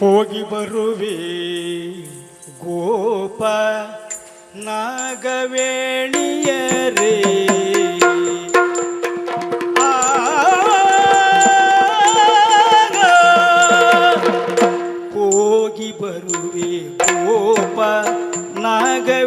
ಹೋಗಿ ಬರುವೆ. ಗೋಪ ನಾಗವೇಣಿಯರೆ. ಹೋಗಿ ಬರುವೆ. ಗೋಪ ನಾಗವೇಣಿಯರೇ.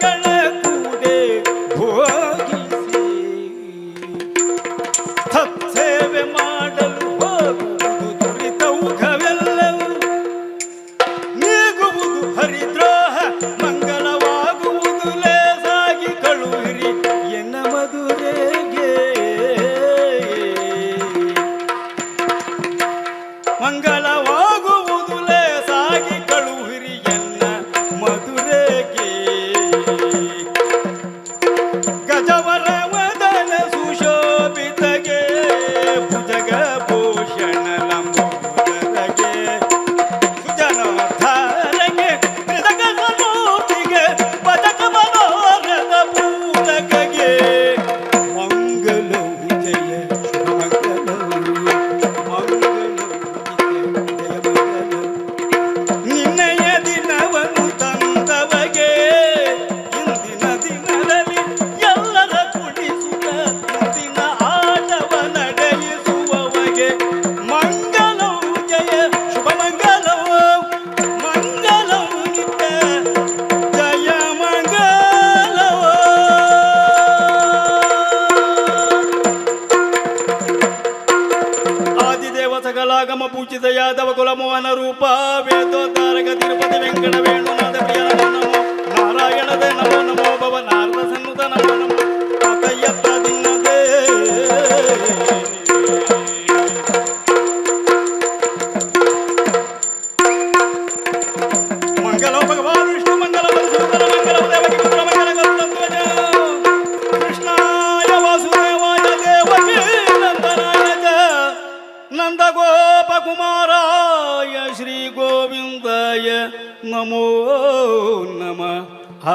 ganga మంగళాగమ పూజిత యాదవ కులము అనరూపా వేదో తారక తిరుపతి వెంకట వేణు നമോ നമ. ആ